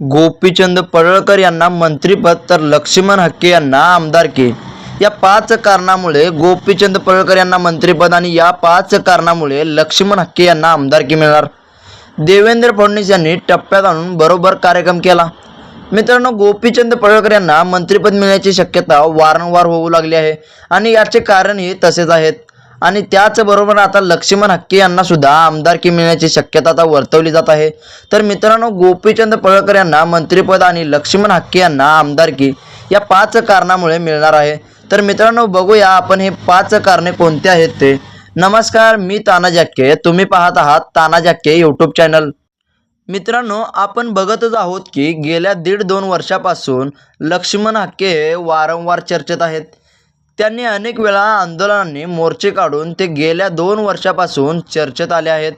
गोपीचंद पडळकर यांना मंत्रिपद तर लक्ष्मण हक्के यांना आमदारकी या पाच कारणामुळे गोपीचंद पडळकर यांना मंत्रिपद आणि या पाच कारणामुळे लक्ष्मण हक्के यांना आमदारकी मिळणार. देवेंद्र फडणवीस यांनी टप्प्यात आणून बरोबर कार्यक्रम केला. मित्रांनो गोपीचंद पडळकर यांना मंत्रिपद मिळण्याची शक्यता वारंवार होऊ लागली आहे आणि याचे कारणही तसेच आहेत. आणि त्याचबरोबर आता लक्ष्मण हक्के यांना सुद्धा आमदारकी मिळण्याची शक्यता आता वर्तवली जात आहे. तर मित्रांनो गोपीचंद पळकर यांना मंत्रिपद आणि लक्ष्मण हक्के यांना आमदारकी या पाच कारणामुळे मिळणार आहे. तर मित्रांनो बघूया आपण हे पाच कारणे कोणते आहेत ते. नमस्कार मी ताना जाक्के तुम्ही पाहत आहात ताना जाक्के यूट्यूब चॅनल मित्रांनो आपण बघतच आहोत की गेल्या दीड दोन वर्षापासून लक्ष्मण हक्के हे वारंवार चर्चेत आहेत. त्यांनी अनेक वेळा आंदोलनांनी मोर्चे काढून ते गेल्या दोन वर्षापासून चर्चेत आले आहेत.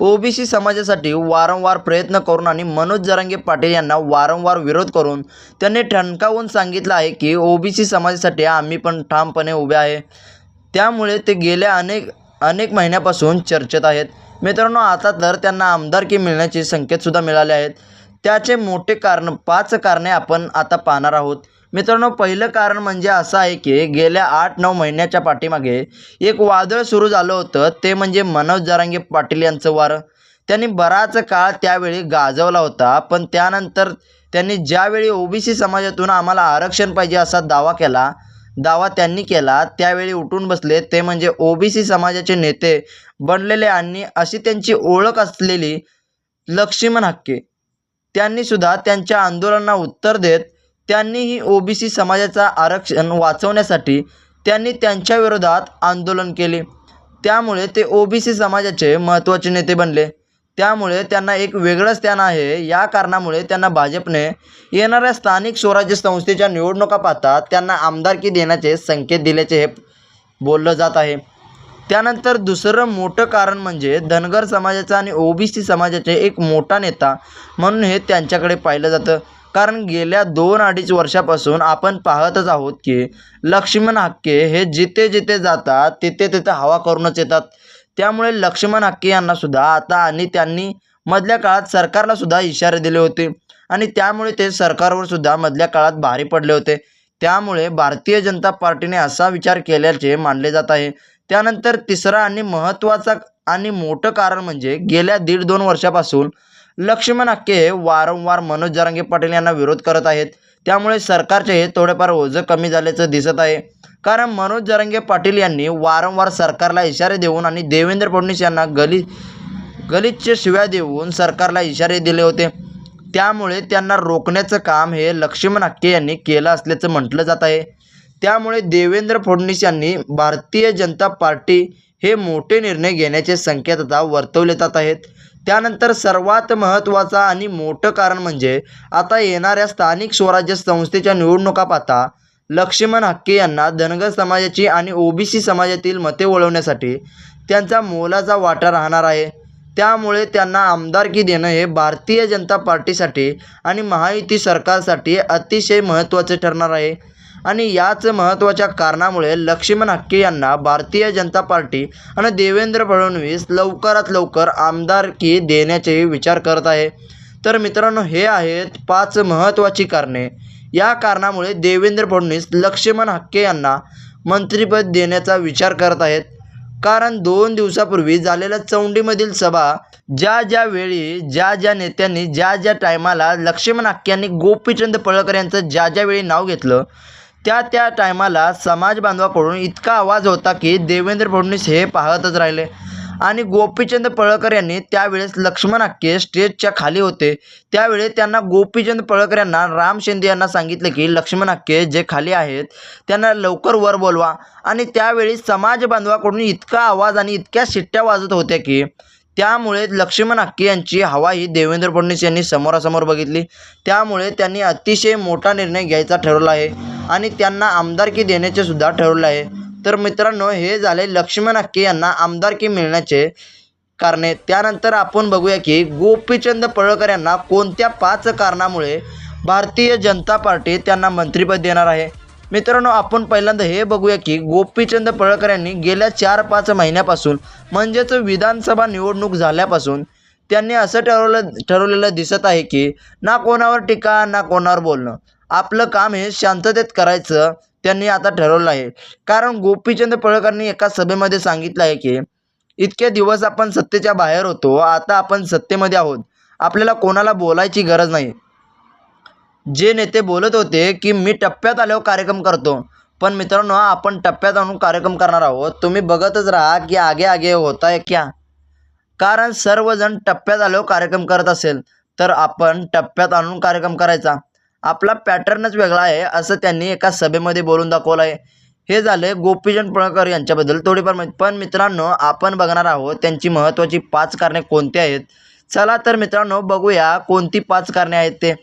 ओबीसी समाजासाठी वारंवार प्रयत्न करून आणि मनोज जरांगे पाटील यांना वारंवार विरोध करून त्यांनी ठणकावून सांगितलं आहे की ओबीसी समाजासाठी आम्ही पण ठामपणे उभे आहे. त्यामुळे ते गेल्या अनेक अनेक महिन्यापासून चर्चेत आहेत. मित्रांनो आता तर त्यांना आमदारकी मिळण्याचे संकेतसुद्धा मिळाले आहेत. त्याचे मोठे कारण पाच कारणे आपण आता पाहणार आहोत. मित्रांनो पहिलं कारण म्हणजे असं आहे की गेल्या आठ नऊ महिन्याच्या पाठीमागे एक वादळ सुरू झालं होतं. ते म्हणजे मनोज जरांगे पाटील यांचं वारं. त्यांनी बराच काळ त्यावेळी गाजवला होता पण त्यानंतर त्यांनी ज्यावेळी ओबीसी समाजातून आम्हाला आरक्षण पाहिजे असा दावा केला दावा त्यांनी केला त्यावेळी उठून बसले. ते म्हणजे ओबीसी समाजाचे नेते बनलेले आणि अशी त्यांची ओळख असलेली लक्ष्मण हक्के त्यांनीसुद्धा त्यांच्या आंदोलनांना उत्तर देत त्यांनीही ओबीसी समाजाचा आरक्षण वाचवण्यासाठी त्यांनी त्यांच्या विरोधात आंदोलन केले. त्यामुळे ते ओबीसी समाजाचे महत्त्वाचे नेते बनले. त्यामुळे त्यांना एक वेगळं स्थान आहे. या कारणामुळे त्यांना भाजपने येणाऱ्या स्थानिक स्वराज्य संस्थेच्या निवडणुका पाहता त्यांना आमदारकी देण्याचे संकेत दिल्याचे हे बोललं जात आहे. त्यानंतर दुसरं मोठं कारण म्हणजे धनगर समाजाचा आणि ओबीसी समाजाचे एक मोठा नेता म्हणून हे त्यांच्याकडे पाहिलं जातं. कारण गेल्या दोन अडीच वर्षापासून आपण पाहतच आहोत की लक्ष्मण हक्के हे जिथे जिथे जातात तिथे तिथे हवा करूनच येतात. त्यामुळे लक्ष्मण हक्के यांनासुद्धा आता आणि त्यांनी मधल्या काळात सरकारलासुद्धा इशारे दिले होते. आणि त्यामुळे ते सरकारवर सुद्धा मधल्या काळात भारी पडले होते. त्यामुळे भारतीय जनता पार्टीने असा विचार केल्याचे मानले जात आहे. त्यानंतर तिसरा आणि महत्त्वाचा आणि मोठं कारण म्हणजे गेल्या दीड दोन वर्षापासून लक्ष्मण हक्के हे वारंवार मनोज जरांगे पाटील यांना विरोध करत आहेत. त्यामुळे सरकारचे हे थोडेफार ओझं कमी झाल्याचं दिसत आहे. कारण मनोज जरांगे पाटील यांनी वारंवार सरकारला इशारे देऊन आणि देवेंद्र फडणवीस यांना गली गलिच्छ शिव्या देऊन सरकारला इशारे दिले होते. त्यामुळे त्यांना रोखण्याचं काम हे लक्ष्मण हक्के यांनी केलं असल्याचं म्हटलं जात आहे. त्यामुळे देवेंद्र फडणवीस यांनी भारतीय जनता पार्टी हे मोठे निर्णय घेण्याचे संकेत आता वर्तवले जात आहेत. त्यानंतर सर्वात महत्त्वाचा आणि मोठं कारण म्हणजे आता येणाऱ्या स्थानिक स्वराज्य संस्थेच्या निवडणुका पाहता लक्ष्मण हक्के यांना धनगर समाजाची आणि ओबीसी समाजातील मते वळवण्यासाठी त्यांचा मोलाचा वाटा राहणार आहे. त्यामुळे त्यांना आमदारकी देणं हे भारतीय जनता पार्टीसाठी आणि महायुती सरकारसाठी अतिशय महत्त्वाचे ठरणार आहे. आणि याच महत्त्वाच्या कारणामुळे लक्ष्मण हक्के यांना भारतीय जनता पार्टी आणि देवेंद्र फडणवीस लवकरात लवकर आमदारकी देण्याचे विचार करत आहे. तर मित्रांनो हे आहेत पाच महत्त्वाची कारणे. या कारणामुळे देवेंद्र फडणवीस लक्ष्मण हक्के यांना मंत्रिपद देण्याचा विचार करत आहेत. कारण दोन दिवसापूर्वी झालेल्या चौंडीमधील सभा ज्या ज्या वेळी ज्या ज्या नेत्यांनी ज्या ज्या टायमाला लक्ष्मण हक्के यांनी गोपीचंद पळकर यांचं ज्या ज्या वेळी नाव घेतलं त्या त्या टायमाला समाज बांधवाकडून इतका आवाज होता की देवेंद्र फडणवीस हे पाहतच राहिले. आणि गोपीचंद पळकर यांनी त्यावेळेस लक्ष्मण आक्के स्टेजच्या खाली होते. त्यावेळी त्यांना गोपीचंद पळकर यांना राम शिंदे यांना सांगितलं की लक्ष्मण आक्के जे खाली आहेत त्यांना लवकर वर बोलवा. आणि त्यावेळी समाज बांधवाकडून इतका आवाज आणि इतक्या शिट्ट्या वाजत होत्या की त्यामुळे लक्ष्मण हक्के यांची हवा ही देवेंद्र फडणवीस यांनी समोरासमोर बघितली. त्यामुळे त्यांनी अतिशय मोठा निर्णय घ्यायचा ठरवला आहे. आणि त्यांना आमदारकी देण्याचे सुद्धा ठरवलं आहे. तर मित्रांनो हे झाले लक्ष्मण अक्के यांना आमदारकी मिळण्याचे कारणे. त्यानंतर आपण बघूया की गोपीचंद पळकर यांना कोणत्या पाच कारणामुळे भारतीय जनता पार्टी त्यांना मंत्रिपद देणार आहे? मित्रांनो आपण पहिल्यांदा हे बघूया की गोपीचंद पळकर यांनी गेल्या चार पाच महिन्यापासून म्हणजेच विधानसभा निवडणूक झाल्यापासून त्यांनी असं ठरवलं ठरवलेलं दिसत आहे की ना कोणावर टीका ना कोणावर बोलणं. आपलं काम हे शांततेत करायचं त्यांनी आता ठरवलं आहे. कारण गोपीचंद पळकरनी एका सभेमध्ये सांगितलं आहे की इतके दिवस आपण सत्तेच्या बाहेर होतो आता आपण सत्तेमध्ये आहोत. आपल्याला कोणाला बोलायची गरज नाही. जे नेते बोलत होते की मी टप्प्यात आल्यावर कार्यक्रम करतो. पण मित्रांनो आपण टप्प्यात आणून कार्यक्रम करणार आहोत. तुम्ही बघतच राहा की आगे आगे होत आहे क्या. कारण सर्वजण टप्प्यात आल्यावर कार्यक्रम करत असेल तर आपण टप्प्यात आणून कार्यक्रम करायचा. आपला पॅटर्नच वेगळा आहे असं त्यांनी एका सभेमध्ये बोलून दाखवलं आहे. हे झाले गोपीचंद पळकर यांच्याबद्दल. थोडीफार माहिती पण मित्रांनो आपण बघणार आहोत त्यांची महत्त्वाची पाच कारणे कोणती आहेत? चला तर मित्रांनो बघूया कोणती पाच कारणे आहेत ते.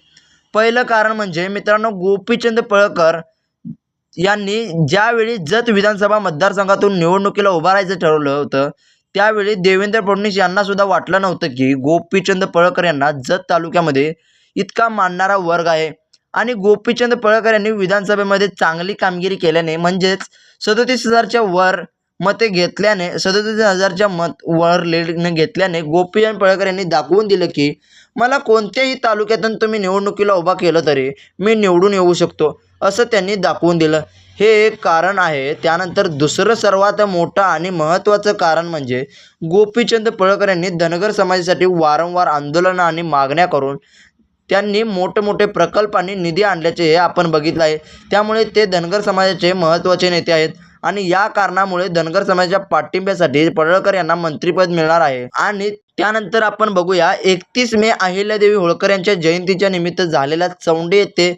पहिलं कारण म्हणजे मित्रांनो गोपीचंद पळकर यांनी ज्यावेळी जत विधानसभा मतदारसंघातून निवडणुकीला उभं राहायचं ठरवलं होतं त्यावेळी देवेंद्र फडणवीस यांना सुद्धा वाटलं नव्हतं की गोपीचंद पळकर यांना जत तालुक्यामध्ये इतका मानणारा वर्ग आहे. आणि गोपीचंद पळकर यांनी विधानसभेमध्ये चांगली कामगिरी केल्याने म्हणजेच सदोतीस हजारच्या वर मते घेतल्याने सदोतीस हजारच्या मत वर लीडने घेतल्याने गोपीचंद पळकर यांनी दाखवून दिलं की मला कोणत्याही तालुक्यातून तुम्ही निवडणुकीला उभा केलं तरी मी निवडून येऊ शकतो असं त्यांनी दाखवून दिलं. हे एक कारण आहे. त्यानंतर दुसरं सर्वात मोठं आणि महत्त्वाचं कारण म्हणजे गोपीचंद पळकर यांनी धनगर समाजासाठी वारंवार आंदोलनं आणि मागण्या करून त्यांनी मोठमोठे प्रकल्प आणि निधी आणल्याचे हे आपण बघितलं आहे. त्यामुळे ते धनगर समाजाचे महत्त्वाचे नेते आहेत आणि या कारणामुळे धनगर समाजाच्या पाठिंब्यासाठी पडळकर यांना मंत्रिपद मिळणार आहे. आणि त्यानंतर आपण बघूया एकतीस मे अहिल्यादेवी होळकर यांच्या जयंतीच्या निमित्त झालेल्या चौंडी येथे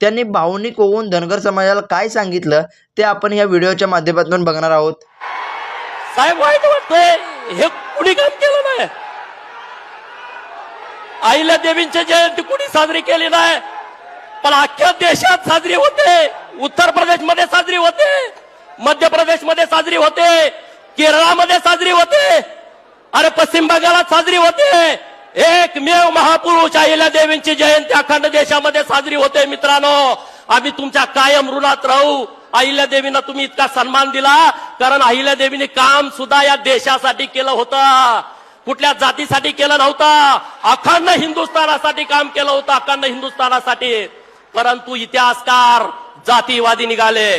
त्यांनी भावनिक होऊन धनगर समाजाला काय सांगितलं ते आपण या व्हिडिओच्या माध्यमातून बघणार आहोत. साहेब वाईट वाटतंय. हे कुणी काम केलं नाही? आईला देवींची जयंती कुणी साजरी केली नाही? पण अख्ख्या देशात साजरी होते. उत्तर प्रदेशमध्ये साजरी होते. मध्य प्रदेशमध्ये साजरी होते. केरळामध्ये साजरी होते. अरे पश्चिम बंगालात साजरी होते. एकमेव महापुरुष आईला देवींची जयंती अखंड देशामध्ये साजरी होते मित्रांनो. आम्ही तुमच्या कायम ऋणात राहू. अहिल्या देवींना तुम्ही इतका सन्मान दिला. कारण अहिल्या देवीने काम सुद्धा या देशासाठी केलं होतं. कुठल्या जातीसाठी केलं नव्हतं. अखंड हिंदुस्थानासाठी काम केलं होतं अखंड हिंदुस्थानासाठी. परंतु इतिहासकार जातीवादी निघाले.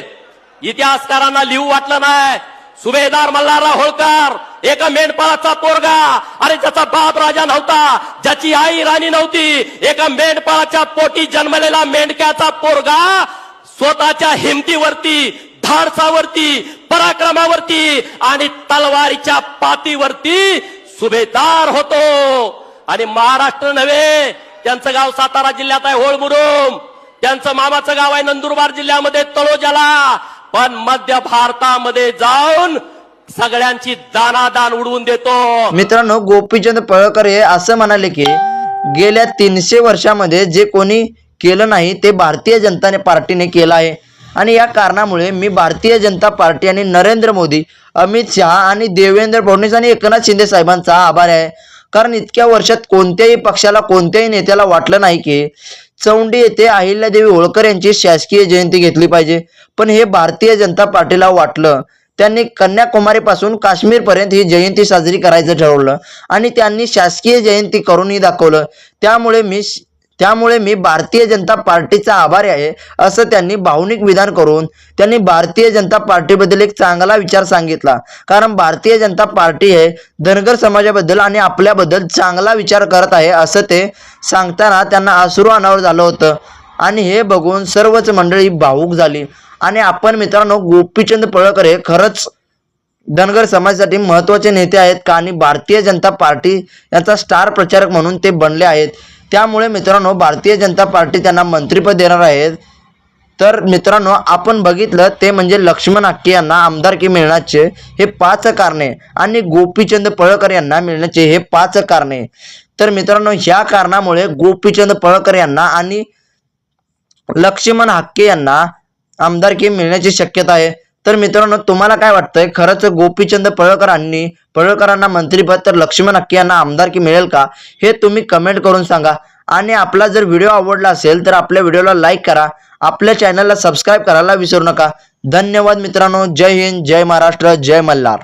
इतिहासकारांना लिहू वाटलं नाही. सुभेदार मल्हारराव होळकर एका मेंढपाळाचा पोरगा. अरे ज्याचा बाप राजा नव्हता ज्याची आई राणी नव्हती एका मेंढपाळाच्या पोटी जन्मलेला मेंढक्याचा पोरगा स्वतःच्या हिमतीवरती धाडसावरती पराक्रमावरती आणि तलवारीच्या पातीवरती सुभेदार होतो. आणि महाराष्ट्र नव्हे त्यांचं गाव सातारा जिल्ह्यात आहे होळमुरुम. त्यांचं मामाचं गाव आहे नंदुरबार जिल्ह्यामध्ये तळोजाला. पण मध्य भारतामध्ये जाऊन सगळ्यांची दानादान उडवून देतो. मित्रांनो गोपीचंद पळकर हे असं म्हणाले की गेल्या तीनशे वर्षामध्ये जे कोणी केलं नाही ते भारतीय जनता पार्टीने केलं आहे. आणि या कारणामुळे मी भारतीय जनता पार्टी आणि नरेंद्र मोदी अमित शहा आणि देवेंद्र फडणवीस आणि एकनाथ शिंदे साहेबांचा आभार आहे. कारण इतक्या वर्षात कोणत्याही पक्षाला कोणत्याही नेत्याला वाटलं नाही की चौंडी येथे अहिल्यादेवी होळकर यांची शासकीय जयंती घेतली पाहिजे. पण हे भारतीय जनता पार्टीला वाटलं. त्यांनी कन्याकुमारीपासून काश्मीरपर्यंत ही जयंती साजरी करायचं ठरवलं आणि त्यांनी शासकीय जयंती करूनही दाखवलं. त्यामुळे मी त्यामुळे मी भारतीय जनता पार्टीचा आभारी आहे असं त्यांनी भावनिक विधान करून त्यांनी भारतीय जनता पार्टीबद्दल एक चांगला विचार सांगितला. कारण भारतीय जनता पार्टी हे धनगर समाजाबद्दल आणि आपल्याबद्दल चांगला विचार करत आहे असं ते सांगताना त्यांना अश्रू अनावर झालं होतं. आणि हे बघून सर्वच मंडळी भावूक झाली. आणि आपण मित्रांनो गोपीचंद पळकर हे खरंच धनगर समाजासाठी महत्त्वाचे नेते आहेत. का आणि भारतीय जनता पार्टी याचा स्टार प्रचारक म्हणून ते बनले आहेत. त्यामुळे मित्रांनो भारतीय जनता पार्टी त्यांना मंत्रिपद देणार आहेत. तर मित्रांनो आपण बघितलं ते म्हणजे लक्ष्मण आक्के यांना आमदारकी मिळण्याचे हे पाच कारणे आणि गोपीचंद पळकर यांना मिळण्याचे हे पाच कारणे. तर मित्रांनो ह्या कारणामुळे गोपीचंद पळकर यांना आणि लक्ष्मण हाके यांना आमदारकी मिळण्याची शक्यता आहे. तर मित्रांनो तुम्हाला काय वाटतंय? खरंच गोपीचंद पळकरांनी पळकरांना मंत्रीपद तर लक्ष्मण अक्की यांना आमदारकी मिळेल का? हे तुम्ही कमेंट करून सांगा. आणि आपला जर व्हिडिओ आवडला असेल तर आपल्या व्हिडिओला लाईक करा. आपल्या चॅनलला सबस्क्राईब करायला विसरू नका. धन्यवाद मित्रांनो. जय हिंद जय महाराष्ट्र जय मल्हार.